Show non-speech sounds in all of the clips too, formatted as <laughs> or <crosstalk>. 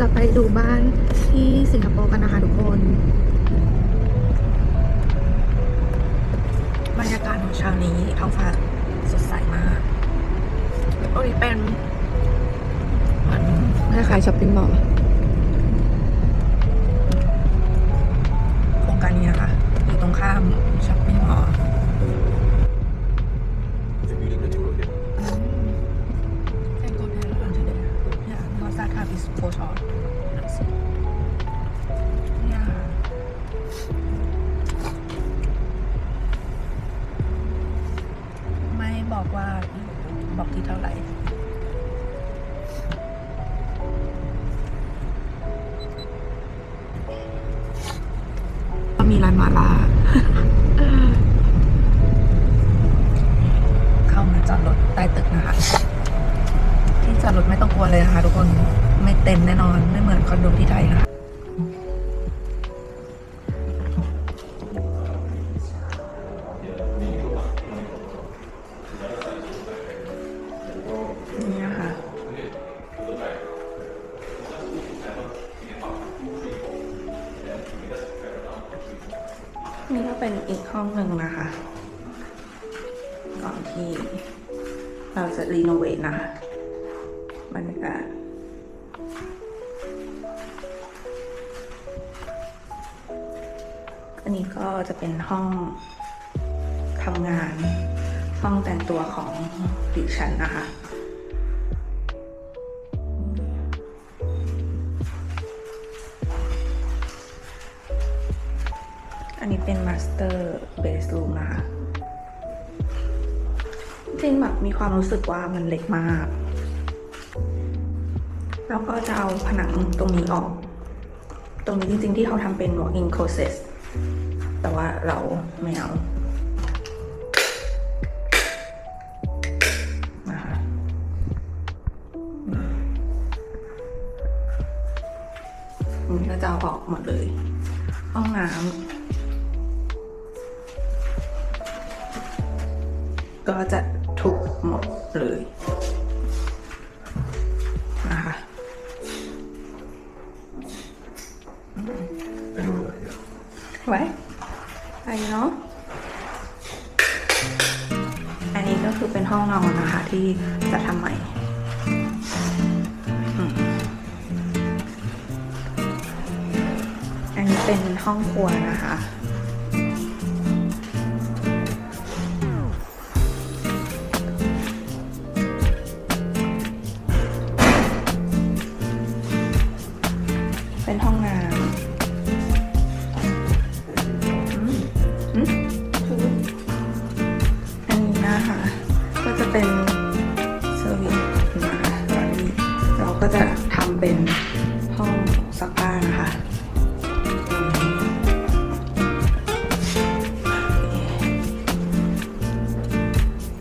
จะไปดูบ้านที่สิงคโปร์กันนะคะทุกคน บรรยากาศของเช้านี้ท้องฟ้าสดใสมากตรงนี้เป็นเหมือนคล้ายๆช้อปปิ้งมอลล์โครงการนี้นะคะอยู่ตรงข้ามช้อปปิ้งมอลล์ The meeting the two of you. And go there on today. Yeah, because that time is closed off. Let's เลยนะคะทุกคนไม่เต็มแน่นอน ไม่เหมือนคอนโดที่ไทยนะคะนี่นะคะนี่ก็เป็นอีกห้องหนึ่งนะคะ ก่อนที่เราจะรีโนเวทนะคะ บรรยากาศอันนี้ก็จะเป็นห้องทำงาน ห้องแต่งตัวของดิฉันนะคะอันนี้เป็น Master Bedroom นะคะจริงแบบมีความรู้สึกว่ามันเล็กมาก แล้วก็จะเอาผนังตรงนี้ออก ตรงนี้จริงๆที่เขาทำเป็น walk-in closet แต่ว่าเราไม่เอานะคะอันนี้ก็จะเอาออกหมดเลย ห้องน้ำก็จะทุบหมดเลย ไปเนาะ อันนี้ก็คือเป็นห้องนอนนะคะ ที่จะทำใหม่อันนี้เป็นห้องครัวนะคะ นนี้นะคะ ก็จะเป็นเซอร์วิสนะตอนนี้เราก็จะทำเป็นห้องซักผ้านะคะ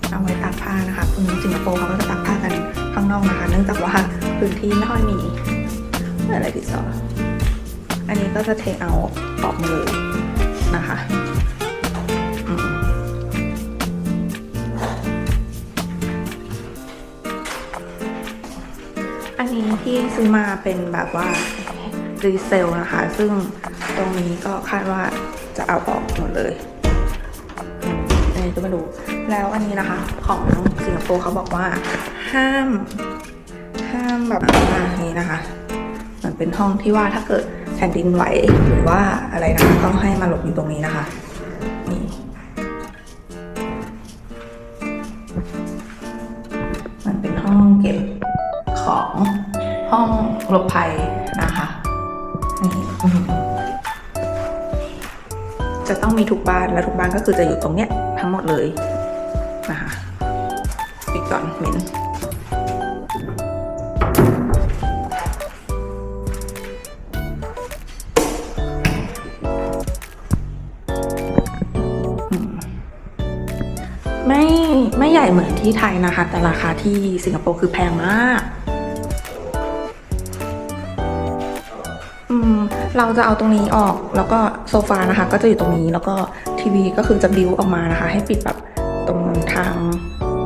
เอาไว้ตากผ้านะคะคุณสิงคโปร์เขาก็จะตากผ้ากันข้างนอกนะคะ เนื่องจากว่าพื้นที่ไม่ค่อยมีอะไรที่สองอันนี้ก็จะเทเอาออกมาเลยนะคะ อันนี้ที่ซื้อมาเป็นแบบว่ารีเซลนะคะ ซึ่งตรงนี้ก็คาดว่าจะเอาออกหมดเลยอันนี้ก็ม่รู้แล้วอันนี้นะคะ ของสิงคโปร์เขาบอกว่า ห้าม ห้ามแบบอ่านี้นะคะมันเป็นห้องที่ว่าถ้าเกิดแผ่นดินไหวหรือว่าอะไรนะคะต้องให้มาหลบอยู่ตรงนี้นะคะ ของห้องหลบภัยนะคะนี่จะต้องมีทุกบ้านและทุกบ้านก็คือจะอยู่ตรงเนี้ยทั้งหมดเลยนะคะปิดก่อนเหม็นไม่ไม่ใหญ่เหมือนที่ไทยนะคะ แต่ราคาที่สิงคโปร์คือแพงมาก เราจะเอาตรงนี้ออกแล้วก็โซฟานะคะ ก็จะอยู่ตรงนี้แล้วก็ทีวีก็คือจะบิวออกมานะคะ ให้ปิดแบบตรงทาง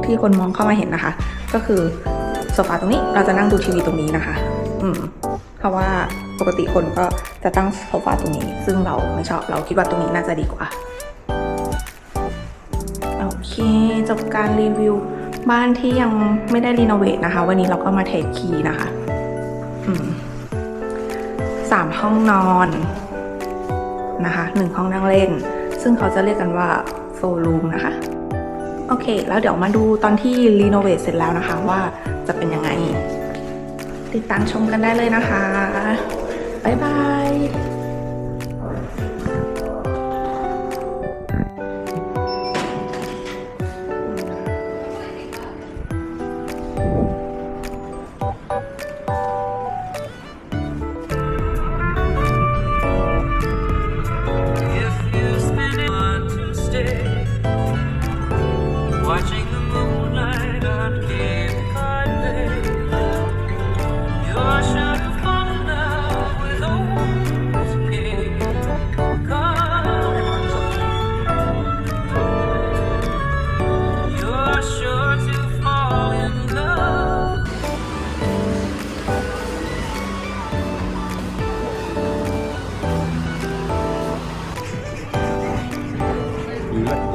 ที่คนมองเข้ามาเห็นนะคะ ก็คือโซฟาตรงนี้เราจะนั่งดูทีวีตรงนี้นะคะ อืม เพราะว่าปกติคนก็จะตั้งโซฟาตรงนี้ ซึ่งเราไม่ชอบเราคิดว่าตรงนี้น่าจะดีกว่าโอเคจบการรีวิวบ้านที่ยังไม่ได้รีโนเวทนะคะ วันนี้เราก็มาเทคคีย์นะคะ อืม สามห้องนอนนะคะหนึ่งห้องนั่งเล่น ซึ่งเขาจะเรียกกันว่าโฟลูมนะคะ โอเค แล้วเดี๋ยวมาดูตอนที่รีโนเวทเสร็จแล้วนะคะว่าจะเป็นยังไง ติดตามชมกันได้เลยนะคะ บ๊ายบาย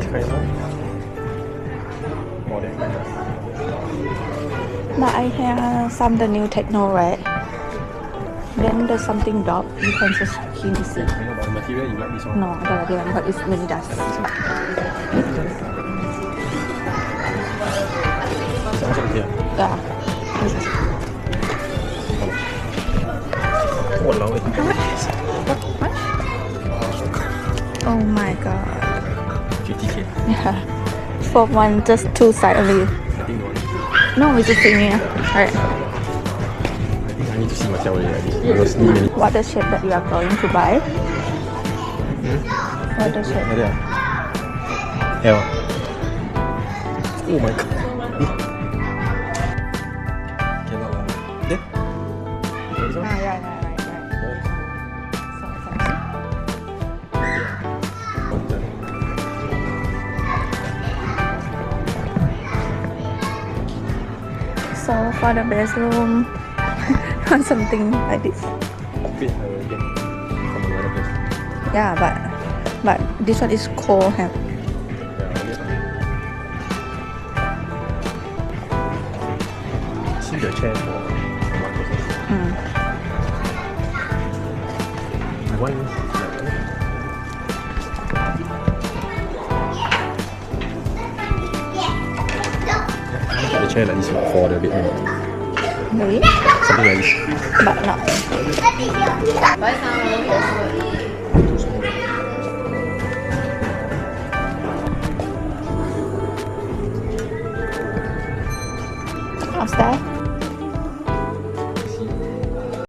trailer. But I have some the new techno right. Then there's something dark You can just see. No, I don't like that one, but it's many dust. Yeah. from one, just two side only. Nothing one. No, it's just same here. Alright. I need to see myself already. What the shape that you are going to buy? Hmm? What the shape? L. Oh my god. So for the bedroom <laughs> something like this Bit I will get from another place. yeah but but this one is cold have Yeah, I'll get. See the chair for one person. mm. One. The chair like this for the bedroom. really Something like this. but not upstairs